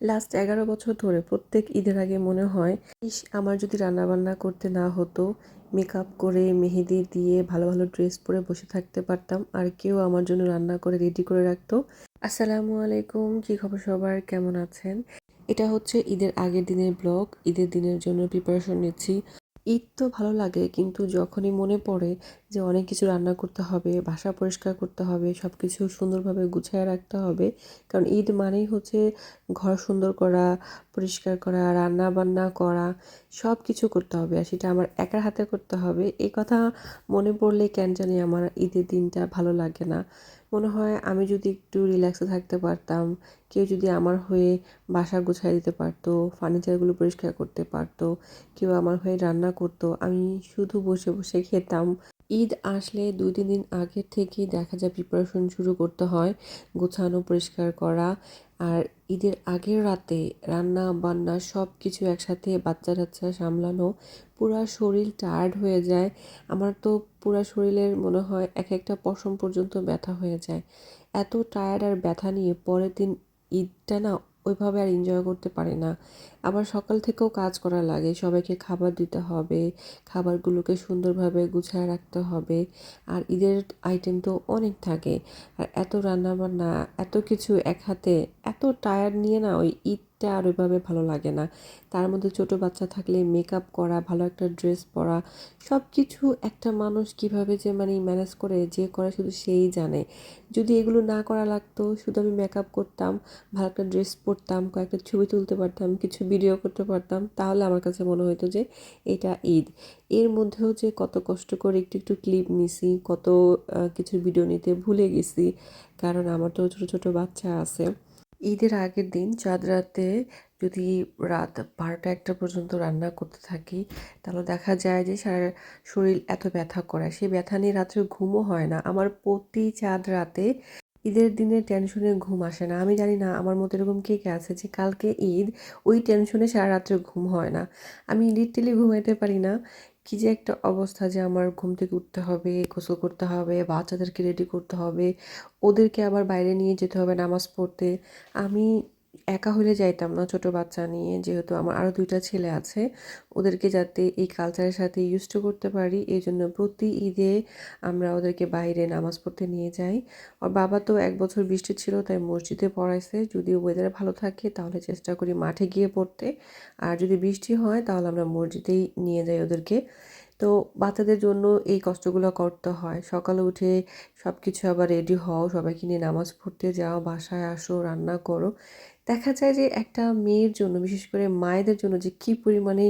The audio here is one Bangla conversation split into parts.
লাস্ট এগারো বছর ধরে প্রত্যেক ঈদের আগে মনে হয়, ইস, আমার যদি রান্নাবান্না করতে না হতো মেকআপ করে, মেহেদি দিয়ে ভালো ভালো ড্রেস পরে বসে থাকতে পারতাম, আর কেউ আমার জন্য রান্না করে রেডি করে রাখতো? আসসালামু আলাইকুম, কী খবর সবার? কেমন আছেন? এটা হচ্ছে ঈদের আগের দিনের ব্লগ ঈদের দিনের জন্য প্রিপারেশন নিচ্ছি। ঈদ তো ভালো লাগে, কিন্তু যখনই মনে পড়ে যে অনেক কিছু রান্না করতে হবে, বাসা পরিষ্কার করতে হবে সব কিছু সুন্দরভাবে গুছিয়ে রাখতে হবে, কারণ ঈদ মানেই হচ্ছে ঘর সুন্দর করা, পরিষ্কার করা রান্না বান্না করা সব কিছু করতে হবে, আর সেটা আমার একার হাতে করতে হবে, এই কথা মনে পড়লে কেন জানি আমার ঈদের দিনটা ভালো লাগে না। মনে হয় আমি যদি একটু রিল্যাক্সে থাকতে পারতাম, কেউ যদি আমার হয়ে বাসা গুছাই দিতে পারতো ফার্নিচারগুলো পরিষ্কার করতে পারতো, কেউ আমার হয়ে রান্না করতো, আমি শুধু বসে বসে খেতাম। ঈদ আসলে দুই, তিন দিন আগের থেকেই দেখা যায় প্রিপারেশন শুরু করতে হয়, গোছানো, পরিষ্কার করা। আর ঈদের আগের রাতে রান্না, বান্না সব কিছু একসাথে বাচ্চা টাচ্চা সামলানো, পুরা শরীর টায়ার্ড হয়ে যায়। আমার তো পুরা শরীরের মনে হয় এক একটা পশম পর্যন্ত ব্যথা হয়ে যায়। এত টায়ার্ড আর ব্যথা নিয়ে পরের দিন ঈদটা না ওইভাবে আর এনজয় করতে পারে না। আবার সকাল থেকেও কাজ করা লাগে, সবাইকে খাবার দিতে হবে, খাবারগুলোকে সুন্দরভাবে গুছায় রাখতে হবে, আর ঈদের আইটেম তো অনেক থাকে। আর এত রান্নাবান্না এত কিছু এক হাতে এত টায়ার নিয়ে না ওই ঈদটা আর ওইভাবে ভালো লাগে না। তার মধ্যে ছোট বাচ্চা থাকলে মেকআপ করা, ভালো একটা ড্রেস পরা সব কিছু একটা মানুষ কীভাবে যে মানে ম্যানেজ করে, যে করে শুধু সেই জানে। যদি এগুলো না করা লাগতো, শুধু আমি মেকআপ করতাম, ভালো একটা ড্রেস পরতাম, কয়েকটা ছবি তুলতে পারতাম, কিছু ভিডিও করতে পারতাম, তাহলে আমার কাছে মনে হতো যে এটা ঈদ। এর মধ্যেও যে কত কষ্ট করে একটু একটু ক্লিপ নিছি, কত কিছু ভিডিও নিতে ভুলে গেছি, কারণ আমার তো ছোটো ছোটো বাচ্চা আছে। ঈদের আগের দিন চাঁদ রাতে যদি রাত বারোটা একটা পর্যন্ত রান্না করতে থাকি, তাহলে দেখা যায় যে সারা শরীর এত ব্যথা করে। সেই ব্যথা নিয়ে রাত্রে ঘুমও হয় না। আমার প্রতি চাঁদ রাতে ঈদের দিনে টেনশনে ঘুম আসে না। আমি জানি না আমার মতো এরকম কে কে আছে যে কালকে ঈদ ওই টেনশনে সারা রাত্রে ঘুম হয় না। আমি লিটারলি ঘুমাইতে পারি না। কী যে একটা অবস্থা যে আমার ঘুম থেকে উঠতে হবে, গোসল করতে হবে, বাচ্চাদেরকে রেডি করতে হবে, ওদেরকে আবার বাইরে নিয়ে যেতে হবে নামাজ পড়তে। আমি একা হলে যাইতাম না, ছোট বাচ্চা নিয়ে। যেহেতু আমার আরও দুইটা ছেলে আছে, ওদেরকে যাতে এই কালচারের সাথে ইউজ করতে পারি, এই জন্য প্রতি ঈদে আমরা ওদেরকে বাইরে নামাজ পড়তে নিয়ে যাই। আর বাবা তো এক বছর বৃষ্টি ছিল, তাই মসজিদে পড়াইছে। যদি ওয়েদার ভালো থাকে, তাহলে চেষ্টা করি মাঠে গিয়ে পড়তে। আর যদি বৃষ্টি হয়, তাহলে আমরা মসজিদেই নিয়ে যাই ওদেরকে। তো বাচ্চাদের জন্য এই কষ্টগুলো করতে হয়। সকালে উঠে সব কিছু আবার রেডি হও, সবাইকে নিয়ে নামাজ পড়তে যাও, বাসায় আসো, রান্না করো। দেখা যায় যে একটা মেয়ের জন্য, বিশেষ করে মায়েদের জন্য যে কী পরিমাণে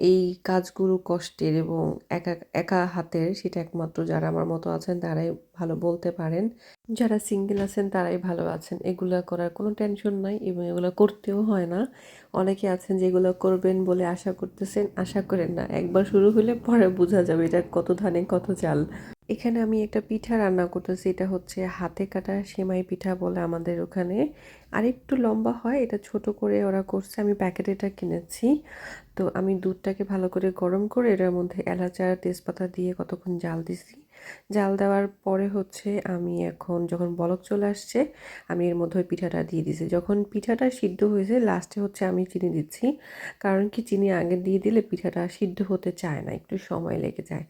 এই কাজগুলো কষ্টের এবং একা একা হাতের, সেটা একমাত্র যারা আমার মতো আছেন, তারাই ভালো বলতে পারেন। যারা সিঙ্গেল আছেন তারাই ভালো আছেন। এগুলো করার কোনো টেনশন নাই এবং এগুলো করতেও হয় না। অনেকে আছেন যেগুলো করবেন বলে আশা করতেছেন, আশা করেন না। একবার শুরু হলে পরে বোঝা যাবে এটা কত ধানে কত চাল এখানে আমি একটা পিঠা রান্না করতেছি, এটা হচ্ছে হাতে কাটা সেমাই পিঠা বলে আমাদের ওখানে। আর একটু লম্বা হয়, এটা ছোট করে ওরা করছে, আমি প্যাকেটে এটা কিনেছি। তো আমি দুধটাকে ভালো করে গরম করে এটার মধ্যে এলাচ আর তেজপাতা দিয়ে কতক্ষণ জাল দিছি। জাল দেওয়ার পরে হচ্ছে আমি এখন যখন বলক চলে আসছে, আমি এর মধ্যে পিঠাটা দিয়ে দিছি যখন পিঠাটা সিদ্ধ হয়েছে লাস্টে হচ্ছে আমি চিনি দিচ্ছি। কারণ কি, চিনি আগে দিয়ে দিলে পিঠাটা সিদ্ধ হতে চায় না, একটু সময় লেগে যায়।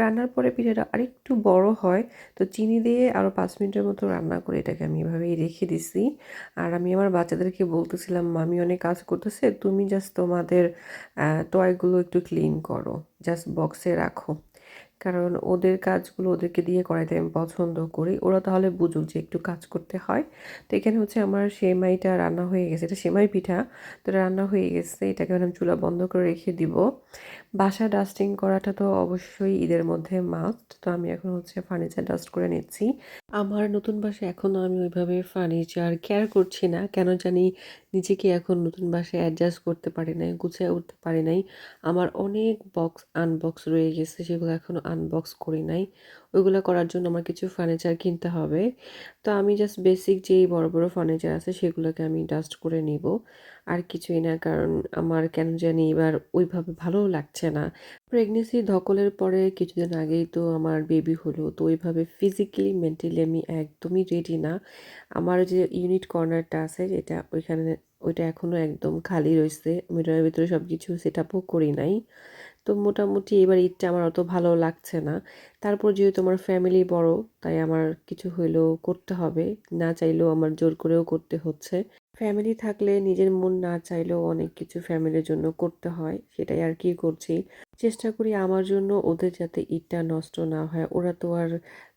রান্নার পরে পিঠাটা আরেকটু বড় হয়, তো চিনি দিয়ে আরও পাঁচ মিনিটের মতো রান্না করে এটাকে আমি এভাবেই রেখে দিছি। আর আমি আমার বাচ্চাদেরকে বলতেছিলাম, মামি অনেক কাজ করতেছে, তুমি জাস্ট তোমাদের টয়গুলো একটু ক্লিন করো জাস্ট বক্সে রাখো। কারণ ওদের কাজগুলো ওদেরকে দিয়ে করাইতে আমি পছন্দ করি। ওরা তাহলে বুঝুক যে একটু কাজ করতে হয়। তো এখানে হচ্ছে আমার সেমাইটা রান্না হয়ে গেছে। এটা সেমাই পিঠা। তো রান্না হয়ে গেছে। এটাকে আমি চুলা বন্ধ করে রেখে দিব। বাসা ডাস্টিং করাটা তো অবশ্যই ঈদের মধ্যে মাস্ট তো আমি এখন হচ্ছে ফার্নিচার ডাস্ট করে নিচ্ছি। আমার নতুন বাসায় এখনও আমি ওইভাবে ফার্নিচার কেয়ার করছি না। কেন জানি নিজেকে এখন নতুন বাসায় অ্যাডজাস্ট করতে পারি নাই, গুছিয়ে উঠতে পারি নাই। আমার অনেক বক্স আনবক্স রয়ে গেছে, সেগুলো এখনও আনবক্স করি নাই। ওইগুলো করার জন্য আমার কিছু ফার্নিচার কিনতে হবে। তো আমি জাস্ট বেসিক যেই বড় বড় ফার্নিচার আছে সেগুলোকে আমি ডাস্ট করে নিব। আর কিছুই না, কারণ আমার কেন জানি এবার ওইভাবে ভালোও লাগছে না। প্রেগনেন্সি ধকলের পরে কিছুদিন আগেই তো আমার বেবি হলো, তো ওইভাবে ফিজিক্যালি মেন্টালি আমি একদমই রেডি না। আমার যে ইউনিট কর্নারটা আছে, যেটা ওইখানে ওইটা এখনও একদম খালি রয়েছে। আমি ওটার ভিতরে সব কিছু সেট আপও করি নাই। তো মোটামুটি এবার ঈদটা আমার অত ভালো লাগছে না। তারপর যেহেতু আমার ফ্যামিলি বড়, তাই আমার কিছু হইলেও করতে হবে। না চাইলেও আমার জোর করেও করতে হচ্ছে। ফ্যামিলি থাকলে নিজের মন না চাইলেও অনেক কিছু ফ্যামিলির জন্য করতে হয়, সেটাই আর কি করছি। চেষ্টা করি আমার জন্য ওদের যাতে ঈদটা নষ্ট না হয়। ওরা তো আর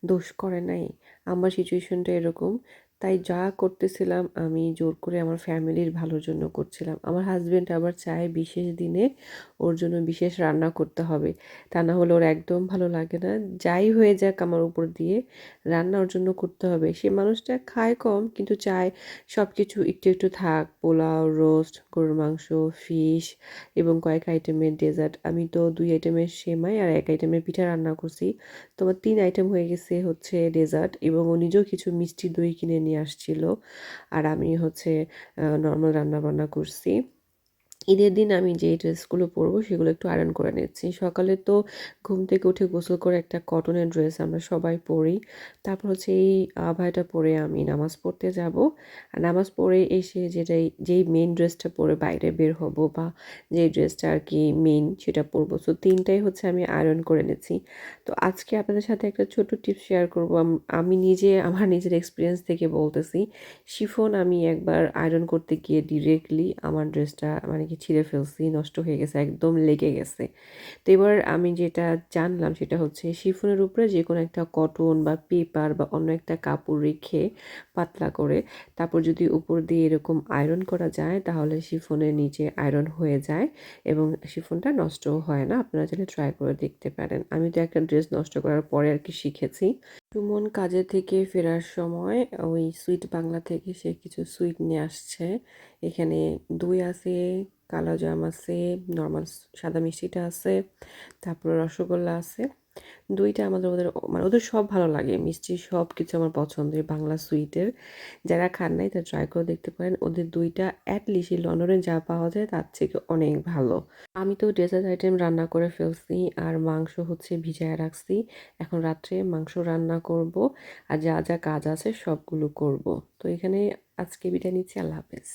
দোষ করে নাই। আমার সিচুয়েশনটা এরকম। তাই যা করতেছিলাম আমি জোর করে আমার ফ্যামিলির ভালোর জন্য করছিলাম। আমার হাজব্যান্ড আবার চায় বিশেষ দিনে ওর জন্য বিশেষ রান্না করতে হবে। তা না হলে ওর একদম ভালো লাগে না। যাই হয়ে যাক আমার উপর দিয়ে রান্না ওর জন্য করতে হবে। সে মানুষটা খায় কম কিন্তু চায় সব কিছু একটু একটু থাক। পোলাও, রোস্ট, গরুর মাংস, ফিশ এবং কয়েক আইটেমের ডেজার্ট। আমি তো দুই আইটেমের সেমাই আর এক আইটেমের পিঠা রান্না করছি। তোমার তিন আইটেম হয়ে গেছে হচ্ছে ডেজার্ট এবং ও নিজেও কিছু মিষ্টি দই কিনে নিয়ে আসছিল। আর আমি হচ্ছে নর্মাল রান্না বান্না করছি। ঈদের দিন আমি যে ড্রেসগুলো পরবো সেগুলো একটু আয়রন করে নিচ্ছি। সকালে তো ঘুম থেকে উঠে গোসল করে একটা কটনের ড্রেস আমরা সবাই পরি। তারপর হচ্ছে এই আভায়াটা পরে আমি নামাজ পড়তে যাব। আর নামাজ পড়ে এসে যেটাই, যেই মেন ড্রেসটা পরে বাইরে বের হব বা যে ড্রেসটা আর কি মেন সেটা পরবো। সো তিনটাই হচ্ছে আমি আয়রন করে নিচ্ছি। তো আজকে আপনাদের সাথে একটা ছোট টিপস শেয়ার করব। আমি নিজে, আমার নিজের এক্সপিরিয়েন্স থেকে বলতেছি। শিফন আমি একবার আয়রন করতে গিয়ে ডিরেক্টলি আমার ড্রেসটা মানে কি ছিঁড়ে ফেলছি, নষ্ট হয়ে গেছে, একদম লেগে গেছে। তো এবার আমি যেটা জানলাম সেটা হচ্ছে শিফনের উপরে যে কোনো একটা কটন বা পেপার বা অন্য একটা কাপড় রেখে পাতলা করে তারপর যদি উপর দিয়ে এরকম আয়রন করা যায় তাহলে শিফনের নিচে আয়রন হয়ে যায় এবং শিফনটা নষ্টও হয় না। আপনারা চাইলে ট্রাই করে দেখতে পারেন। আমি তো একটা ড্রেস নষ্ট করার পরে আর কি শিখেছি। সুমন কাজে থেকে ফেরার সময় ওই সুইট বাংলা থেকে সে কিছু সুইট নিয়ে আসছে। এখানে দই আছে, কালো জাম আছে, নর্মাল সাদা মিষ্টিটা আছে, তারপরে রসগোল্লা আছে। দইটা আমাদের ওদের মানে ওদের সব ভালো লাগে। মিষ্টি সব কিছু আমার পছন্দের বাংলা সুইটের। যারা খান নাই তা ট্রাই করে দেখতে পারেন। ওদের দইটা অ্যাটলিস্ট এই লন্ডনে যা পাওয়া যায় তার থেকে অনেক ভালো। আমি তো ডেজার্ট আইটেম রান্না করে ফেলছি আর মাংস হচ্ছে ভিজায় রাখছি। এখন রাত্রে মাংস রান্না করব আর যা যা কাজ আছে সবগুলো করব। তো এখানে আজকে বিদায় নিচ্ছি। আল্লাহ হাফেজ।